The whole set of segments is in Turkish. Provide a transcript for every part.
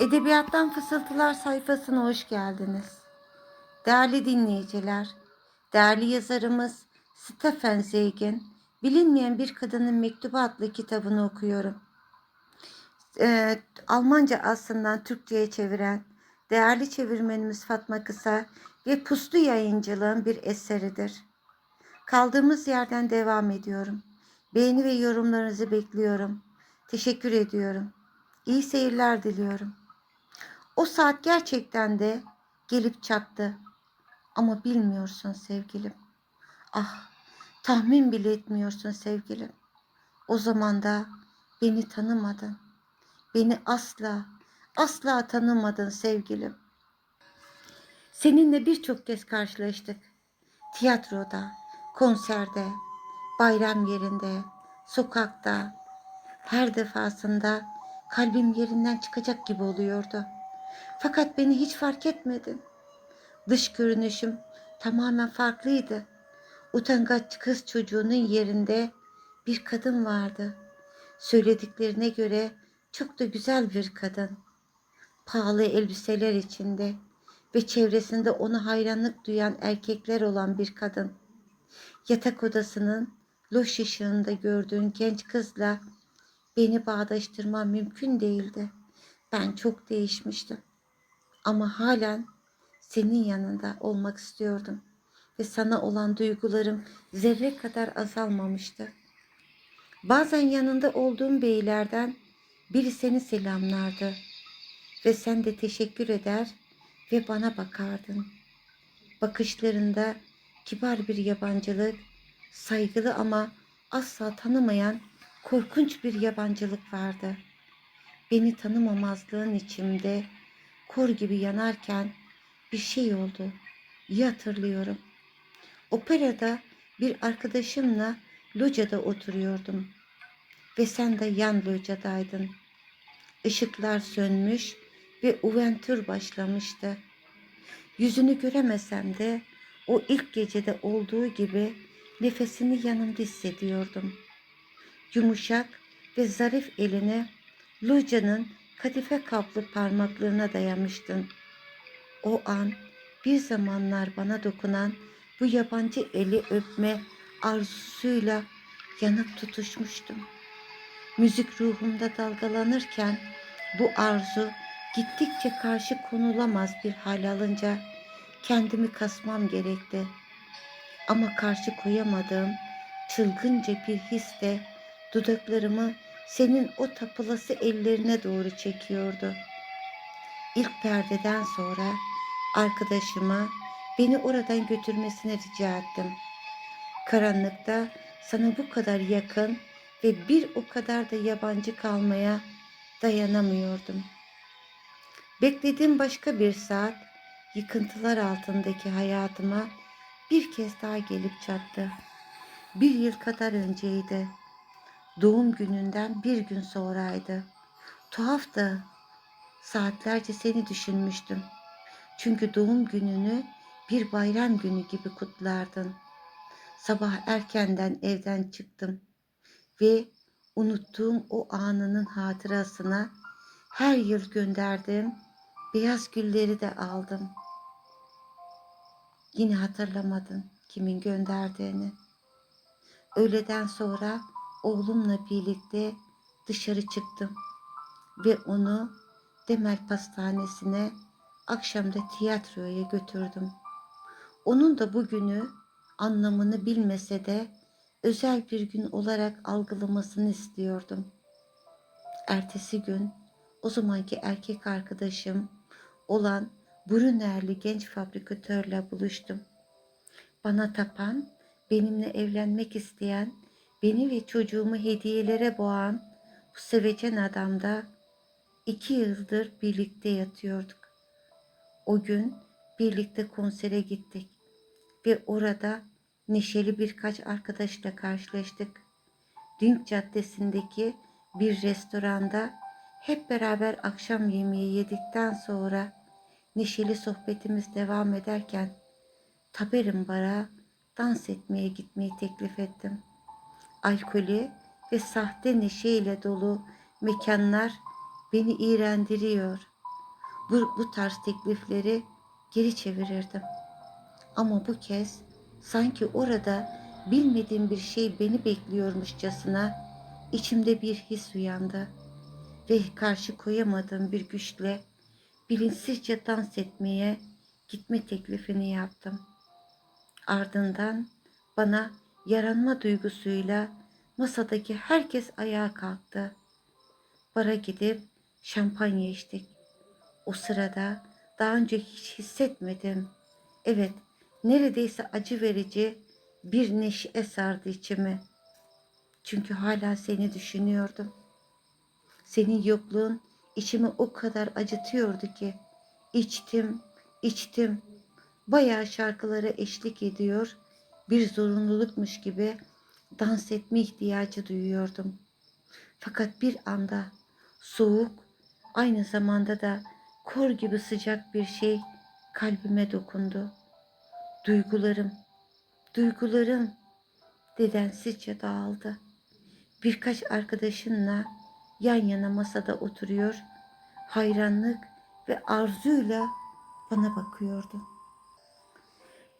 Edebiyattan Fısıltılar sayfasına hoş geldiniz. Değerli dinleyiciler, değerli yazarımız Stephen Zweig'in Bilinmeyen Bir Kadının Mektubu adlı kitabını okuyorum. Ee, Almanca aslından Türkçe'ye çeviren değerli çevirmenimiz Fatma Kısa ve Puslu Yayıncılığın bir eseridir. Kaldığımız yerden devam ediyorum. Beğeni ve yorumlarınızı bekliyorum. Teşekkür ediyorum. İyi seyirler diliyorum. O saat gerçekten de gelip çattı. Ama bilmiyorsun sevgilim. Ah, tahmin bile etmiyorsun sevgilim. O zaman da beni tanımadın. Beni asla, asla tanımadın sevgilim. Seninle birçok kez karşılaştık. Tiyatroda, konserde, bayram yerinde, sokakta. Her defasında kalbim yerinden çıkacak gibi oluyordu. Fakat beni hiç fark etmedin. Dış görünüşüm tamamen farklıydı. Utangaç kız çocuğunun yerinde bir kadın vardı. Söylediklerine göre çok da güzel bir kadın. Pahalı elbiseler içinde ve çevresinde ona hayranlık duyan erkekler olan bir kadın. Yatak odasının loş ışığında gördüğün genç kızla beni bağdaştırmam mümkün değildi. Ben çok değişmiştim. Ama halen senin yanında olmak istiyordum ve sana olan duygularım zerre kadar azalmamıştı. Bazen yanında olduğum beylerden biri seni selamlardı ve sen de teşekkür eder ve bana bakardın. Bakışlarında kibar bir yabancılık, saygılı ama asla tanımayan korkunç bir yabancılık vardı. Beni tanımamazlığın içimde kor gibi yanarken bir şey oldu. İyi hatırlıyorum. Operada bir arkadaşımla locada oturuyordum. Ve sen de yan locadaydın. Işıklar sönmüş ve uventür başlamıştı. Yüzünü göremesem de o ilk gecede olduğu gibi nefesini yanımda hissediyordum. Yumuşak ve zarif eline locanın kadife kaplı parmaklarına dayamıştın. O an bir zamanlar bana dokunan bu yabancı eli öpme arzusuyla yanıp tutuşmuştum. Müzik ruhumda dalgalanırken bu arzu gittikçe karşı konulamaz bir hal alınca kendimi kasmam gerekti. Ama karşı koyamadığım çılgınca bir his de dudaklarımı senin o tapılası ellerine doğru çekiyordu. İlk perdeden sonra arkadaşıma beni oradan götürmesini rica ettim. Karanlıkta sana bu kadar yakın ve bir o kadar da yabancı kalmaya dayanamıyordum. Beklediğim başka bir saat yıkıntılar altındaki hayatıma bir kez daha gelip çattı. Bir yıl kadar önceydi. Doğum gününden bir gün sonraydı. Tuhaftı. Saatlerce seni düşünmüştüm. Çünkü doğum gününü bir bayram günü gibi kutlardın. Sabah erkenden evden çıktım ve unuttuğum o anının hatırasına her yıl gönderdiğim beyaz gülleri de aldım. Yine hatırlamadın kimin gönderdiğini. Öğleden sonra oğlumla birlikte dışarı çıktım ve onu Demel Pastanesi'ne akşamda tiyatroya götürdüm. Onun da bugünü anlamını bilmese de özel bir gün olarak algılamasını istiyordum. Ertesi gün o zamanki erkek arkadaşım olan Brunnerli genç fabrikatörle buluştum. Bana tapan, benimle evlenmek isteyen, beni ve çocuğumu hediyelere boğan bu sevecen adamda iki yıldır birlikte yatıyorduk. O gün birlikte konsere gittik ve orada neşeli birkaç arkadaşla karşılaştık. Dünk Caddesi'ndeki bir restoranda hep beraber akşam yemeği yedikten sonra neşeli sohbetimiz devam ederken Taberim Bar'a dans etmeye gitmeyi teklif ettim. Alkolü ve sahte neşeyle dolu mekanlar beni iğrendiriyor. bu, bu tarz teklifleri geri çevirirdim. Ama bu kez sanki orada bilmediğim bir şey beni bekliyormuşçasına içimde bir his uyandı ve karşı koyamadığım bir güçle bilinçsizce dans etmeye gitme teklifini yaptım. Ardından bana yaranma duygusuyla masadaki herkes ayağa kalktı. Bara gidip şampanya içtik. O sırada daha önce hiç hissetmedim. Evet, neredeyse acı verici bir neşe sardı içimi. Çünkü hala seni düşünüyordum. Senin yokluğun içimi o kadar acıtıyordu ki içtim, içtim. Bayağı şarkılara eşlik ediyor, bir zorunlulukmuş gibi dans etme ihtiyacı duyuyordum. Fakat bir anda soğuk, aynı zamanda da kor gibi sıcak bir şey kalbime dokundu. Duygularım, duygularım dedensizce dağıldı. Birkaç arkadaşınla yan yana masada oturuyor, hayranlık ve arzuyla bana bakıyordu.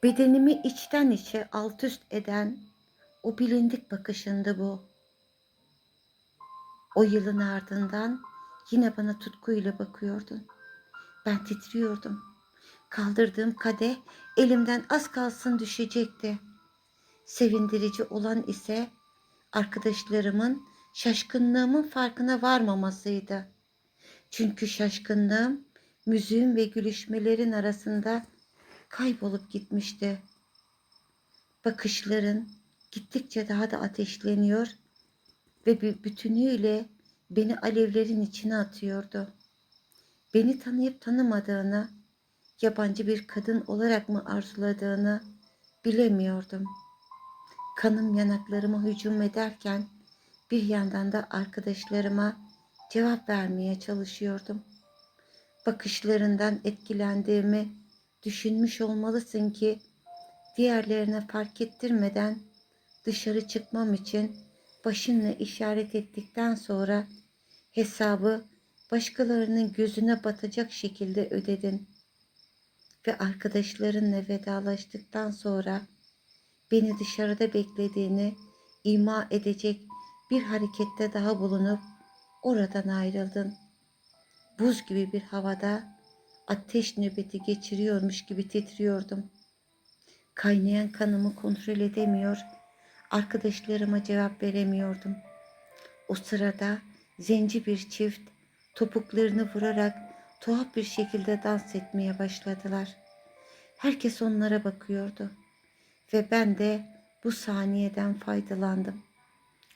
Bedenimi içten içe alt üst eden o bilindik bakışındı bu. O yılın ardından yine bana tutkuyla bakıyordun. Ben titriyordum. Kaldırdığım kadeh elimden az kalsın düşecekti. Sevindirici olan ise arkadaşlarımın şaşkınlığımın farkına varmamasıydı. Çünkü şaşkınlığım müziğin ve gülüşmelerin arasında kaybolup gitmişti. Bakışların gittikçe daha da ateşleniyor ve bir bütünüyle beni alevlerin içine atıyordu. Beni tanıyıp tanımadığını, yabancı bir kadın olarak mı arzuladığını bilemiyordum. Kanım yanaklarıma hücum ederken bir yandan da arkadaşlarıma cevap vermeye çalışıyordum. Bakışlarından etkilendiğimi düşünmüş olmalısın ki diğerlerine fark ettirmeden dışarı çıkmam için başınla işaret ettikten sonra hesabı başkalarının gözüne batacak şekilde ödedin. Ve arkadaşlarınla vedalaştıktan sonra beni dışarıda beklediğini ima edecek bir harekette daha bulunup oradan ayrıldın. Buz gibi bir havada ateş nöbeti geçiriyormuş gibi titriyordum. Kaynayan kanımı kontrol edemiyor, arkadaşlarıma cevap veremiyordum. O sırada zenci bir çift topuklarını vurarak tuhaf bir şekilde dans etmeye başladılar. Herkes onlara bakıyordu ve ben de bu saniyeden faydalandım.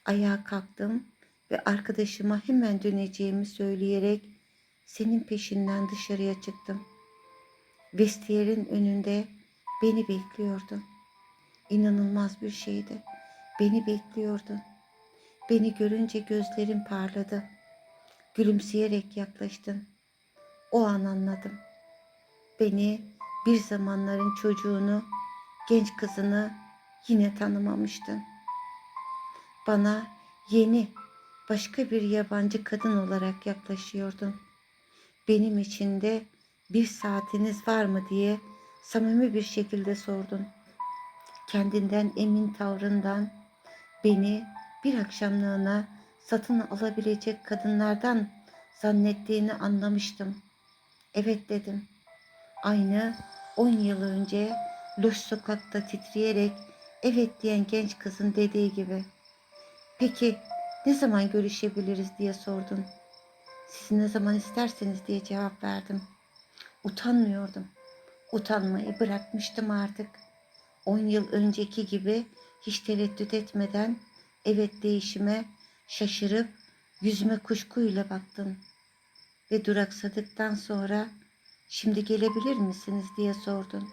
Ayağa kalktım ve arkadaşıma hemen döneceğimi söyleyerek senin peşinden dışarıya çıktım. Vestiyerin önünde beni bekliyordun. İnanılmaz bir şeydi. Beni bekliyordun. Beni görünce gözlerim parladı. Gülümseyerek yaklaştın. O an anladım. Beni bir zamanların çocuğunu, genç kızını yine tanımamıştın. Bana yeni, başka bir yabancı kadın olarak yaklaşıyordun. Benim için de bir saatiniz var mı diye samimi bir şekilde sordun. Kendinden emin tavrından beni bir akşamlığına satın alabilecek kadınlardan zannettiğini anlamıştım. Evet dedim. Aynı 10 yıl önce loş sokakta titreyerek evet diyen genç kızın dediği gibi. Peki ne zaman görüşebiliriz diye sordun. Siz ne zaman isterseniz diye cevap verdim. Utanmıyordum. Utanmayı bırakmıştım artık. On yıl önceki gibi hiç tereddüt etmeden evet değişime şaşırıp yüzüme kuşkuyla baktın. Ve duraksadıktan sonra şimdi gelebilir misiniz diye sordun.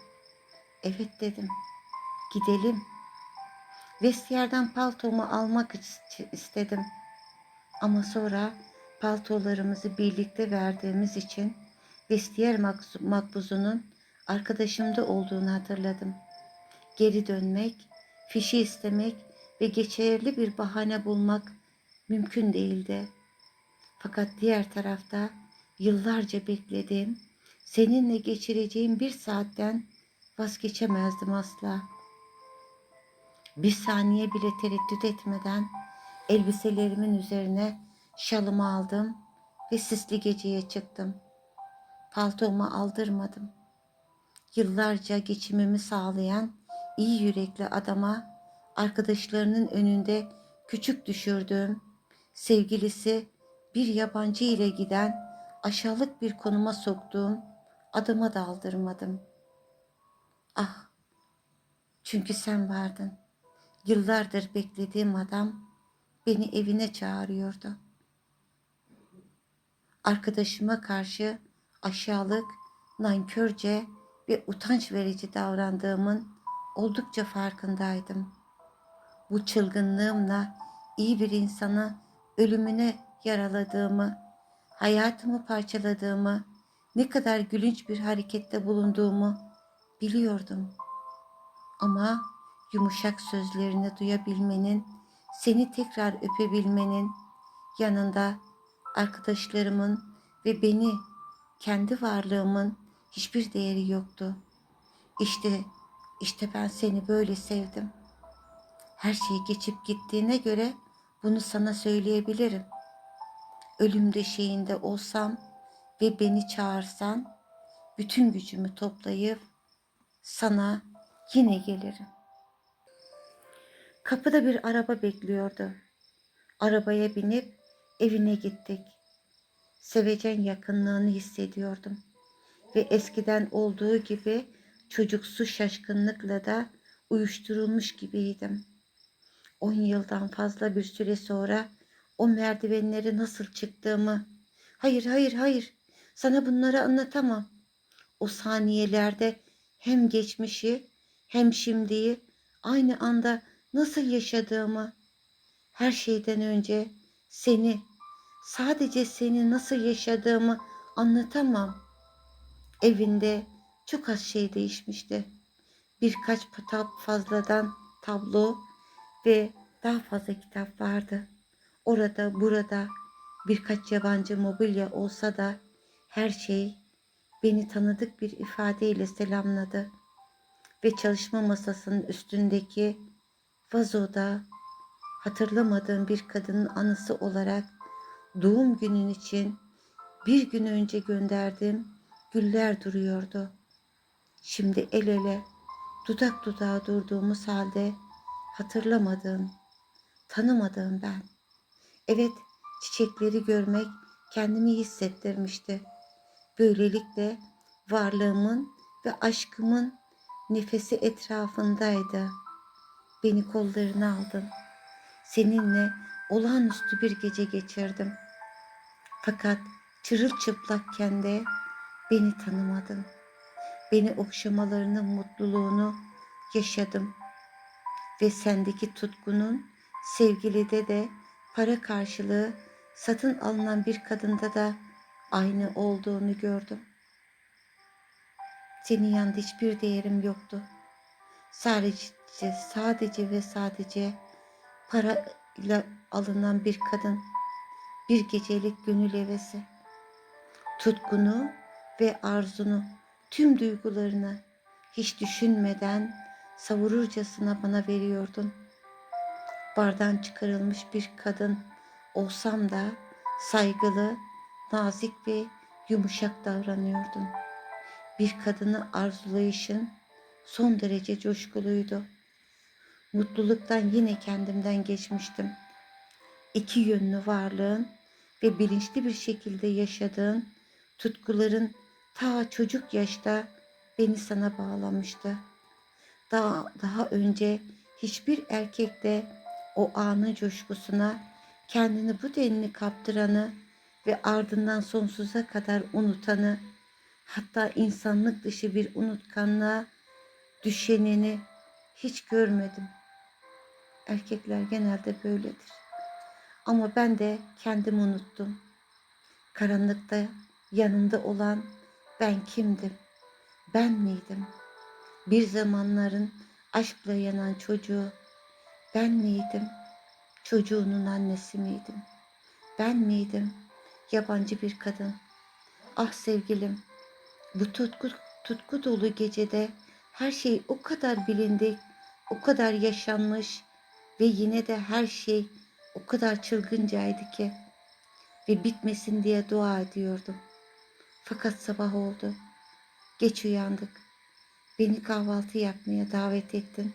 Evet dedim. Gidelim. Vestiyerden paltomu almak istedim. Ama sonra paltolarımızı birlikte verdiğimiz için vestiyer makbuzunun arkadaşımda olduğunu hatırladım. Geri dönmek, fişi istemek ve geçerli bir bahane bulmak mümkün değildi. Fakat diğer tarafta yıllarca beklediğim seninle geçireceğim bir saatten vazgeçemezdim asla. Bir saniye bile tereddüt etmeden elbiselerimin üzerine şalımı aldım ve sisli geceye çıktım. Paltomu aldırmadım. Yıllarca geçimimi sağlayan iyi yürekli adama arkadaşlarının önünde küçük düşürdüğüm, sevgilisi bir yabancı ile giden aşağılık bir konuma soktuğum adama da aldırmadım. Ah, çünkü sen vardın. Yıllardır beklediğim adam beni evine çağırıyordu. Arkadaşıma karşı aşağılık, nankörce ve utanç verici davrandığımın oldukça farkındaydım. Bu çılgınlığımla iyi bir insanı ölümüne yaraladığımı, hayatımı parçaladığımı, ne kadar gülünç bir harekette bulunduğumu biliyordum. Ama yumuşak sözlerini duyabilmenin, seni tekrar öpebilmenin yanında arkadaşlarımın ve beni, kendi varlığımın hiçbir değeri yoktu. İşte, işte ben seni böyle sevdim. Her şey geçip gittiğine göre bunu sana söyleyebilirim. Ölüm döşeğinde olsam ve beni çağırsan bütün gücümü toplayıp sana yine gelirim. Kapıda bir araba bekliyordu. Arabaya binip evine gittik. Sevecen yakınlığını hissediyordum. Ve eskiden olduğu gibi çocuksu şaşkınlıkla da uyuşturulmuş gibiydim. On yıldan fazla bir süre sonra o merdivenleri nasıl çıktığımı, hayır hayır hayır sana bunları anlatamam. O saniyelerde hem geçmişi hem şimdiyi aynı anda nasıl yaşadığımı, her şeyden önce seni, sadece seni nasıl yaşadığımı anlatamam. Evinde çok az şey değişmişti. Birkaç kitap fazladan tablo ve daha fazla kitap vardı. Orada burada birkaç yabancı mobilya olsa da her şey beni tanıdık bir ifadeyle selamladı ve çalışma masasının üstündeki vazoda hatırlamadığım bir kadının anısı olarak doğum günün için bir gün önce gönderdiğim güller duruyordu. Şimdi el ele, dudak dudağa durduğumuz halde hatırlamadığım, tanımadığım ben. Evet, çiçekleri görmek kendimi hissettirmişti. Böylelikle varlığımın ve aşkımın nefesi etrafındaydı. Beni kollarına aldın. Seninle olağanüstü bir gece geçirdim. Fakat çırılçıplakken de beni tanımadın. Beni okşamalarının mutluluğunu yaşadım. Ve sendeki tutkunun sevgilide de para karşılığı satın alınan bir kadında da aynı olduğunu gördüm. Senin yanında hiçbir değerim yoktu. Sadece, sadece ve sadece parayla alınan bir kadın, bir gecelik gönül hevesi. Tutkunu ve arzunu, tüm duygularını hiç düşünmeden savururcasına bana veriyordun. Bardan çıkarılmış bir kadın olsam da saygılı, nazik ve yumuşak davranıyordun. Bir kadını arzulayışın son derece coşkuluydu. Mutluluktan yine kendimden geçmiştim. İki yönlü varlığın ve bilinçli bir şekilde yaşadığın tutkuların ta çocuk yaşta beni sana bağlamıştı. Daha, daha önce hiçbir erkekte o anın coşkusuna kendini bu denli kaptıranı ve ardından sonsuza kadar unutanı, hatta insanlık dışı bir unutkanlığa düşenini hiç görmedim. Erkekler genelde böyledir. Ama ben de kendimi unuttum. Karanlıkta yanında olan ben kimdim? Ben miydim? Bir zamanların aşkla yanan çocuğu ben miydim? Çocuğunun annesi miydim? Ben miydim? Yabancı bir kadın. Ah sevgilim, Bu tutku, tutku dolu gecede her şey o kadar bilindik, o kadar yaşanmış ve yine de her şey o kadar çılgıncaydı ki ve bitmesin diye dua ediyordum. Fakat sabah oldu. Geç uyandık. Beni kahvaltı yapmaya davet ettin.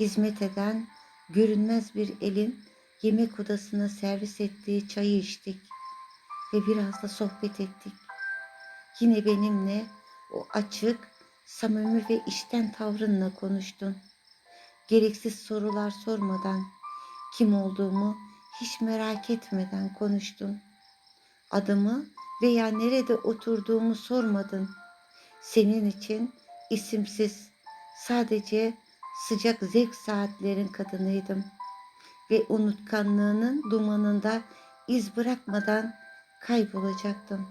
Hizmet eden görünmez bir elin yemek odasına servis ettiği çayı içtik ve biraz da sohbet ettik. Yine benimle o açık, samimi ve içten tavrınla konuştun. Gereksiz sorular sormadan, kim olduğumu hiç merak etmeden konuştun. Adımı veya nerede oturduğumu sormadın. Senin için isimsiz, sadece sıcak zevk saatlerin kadınıydım ve unutkanlığının dumanında iz bırakmadan kaybolacaktım.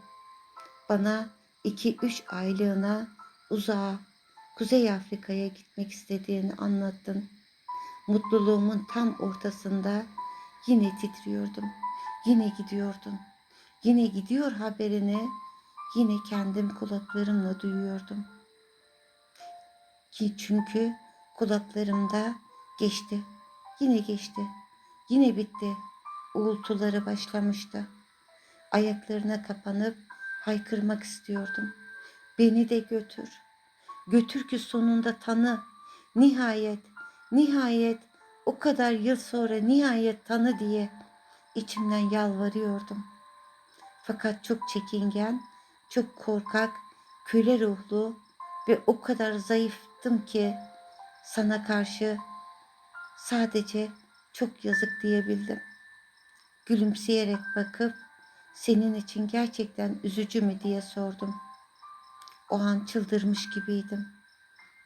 Bana iki üç aylığına uzağa, Kuzey Afrika'ya gitmek istediğini anlattın. Mutluluğumun tam ortasında yine titriyordum. Yine gidiyordum. Yine gidiyor haberini yine kendim kulaklarımla duyuyordum. Ki çünkü kulaklarımda geçti. Yine geçti. Yine bitti. Uğultuları başlamıştı. Ayaklarına kapanıp haykırmak istiyordum. Beni de götür. Götür ki sonunda tanı. Nihayet, nihayet o kadar yıl sonra nihayet tanı diye içimden yalvarıyordum. Fakat çok çekingen, çok korkak, köle ruhlu ve o kadar zayıftım ki sana karşı sadece çok yazık diyebildim. Gülümseyerek bakıp senin için gerçekten üzücü mü diye sordum. O an çıldırmış gibiydim.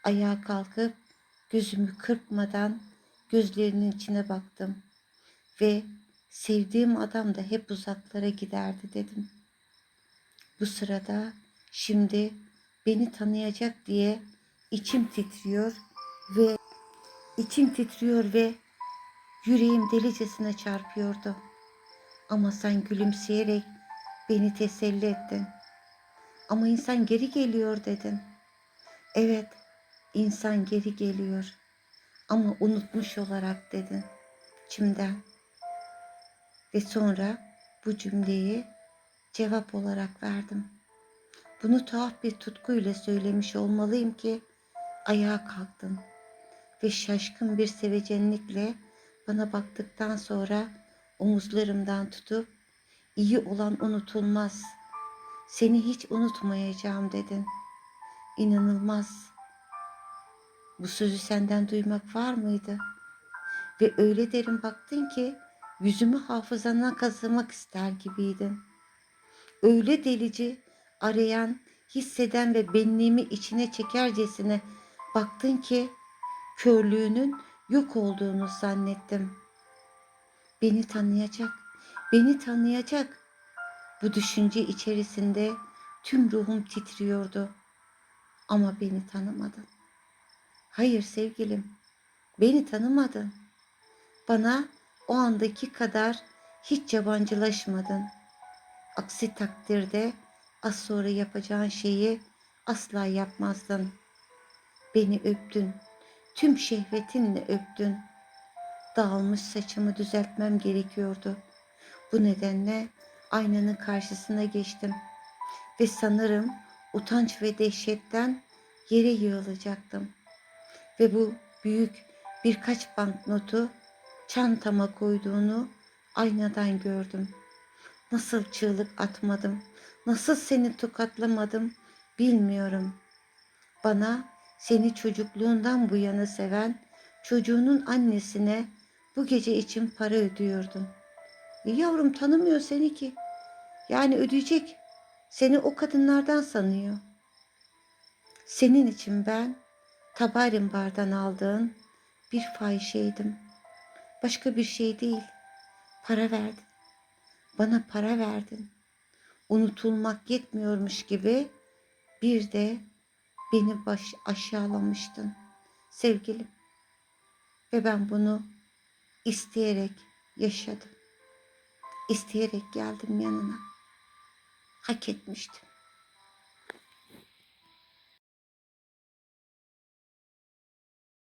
Ayağa kalkıp gözümü kırpmadan gözlerinin içine baktım ve sevdiğim adam da hep uzaklara giderdi dedim. Bu sırada şimdi beni tanıyacak diye içim titriyor ve içim titriyor ve yüreğim delicesine çarpıyordu. Ama sen gülümseyerek beni teselli ettin. Ama insan geri geliyor dedin. Evet, insan geri geliyor. Ama unutmuş olarak dedin içimden. Ve sonra bu cümleyi cevap olarak verdim. Bunu tuhaf bir tutkuyla söylemiş olmalıyım ki ayağa kalktın ve şaşkın bir sevecenlikle bana baktıktan sonra omuzlarımdan tutup iyi olan unutulmaz. Seni hiç unutmayacağım dedin. İnanılmaz. Bu sözü senden duymak var mıydı? Ve öyle derin baktın ki yüzümü hafızana kazımak ister gibiydin. Öyle delici, arayan, hisseden ve benliğimi içine çekercesine baktın ki körlüğünün yok olduğunu zannettim. Beni tanıyacak, beni tanıyacak. Bu düşünce içerisinde tüm ruhum titriyordu. Ama beni tanımadın. Hayır sevgilim, beni tanımadın. Bana o andaki kadar hiç yabancılaşmadın. Aksi takdirde az sonra yapacağın şeyi asla yapmazdın. Beni öptün, tüm şehvetinle öptün. Dağılmış saçımı düzeltmem gerekiyordu. Bu nedenle aynanın karşısına geçtim ve sanırım utanç ve dehşetten yere yığılacaktım. Ve bu büyük birkaç banknotu çantama koyduğunu aynadan gördüm. Nasıl çığlık atmadım, nasıl seni tokatlamadım bilmiyorum. Bana seni çocukluğundan bu yana seven çocuğunun annesine bu gece için para ödüyordun. E yavrum tanımıyor seni ki. Yani ödeyecek. Seni o kadınlardan sanıyor. Senin için ben tabarin bardan aldığın bir fahişeydim. Başka bir şey değil. Para verdin. Bana para verdin. Unutulmak yetmiyormuş gibi bir de beni baş aşağılamıştın sevgilim. Ve ben bunu isteyerek yaşadım. İsteyerek geldim yanına. Hak etmiştim.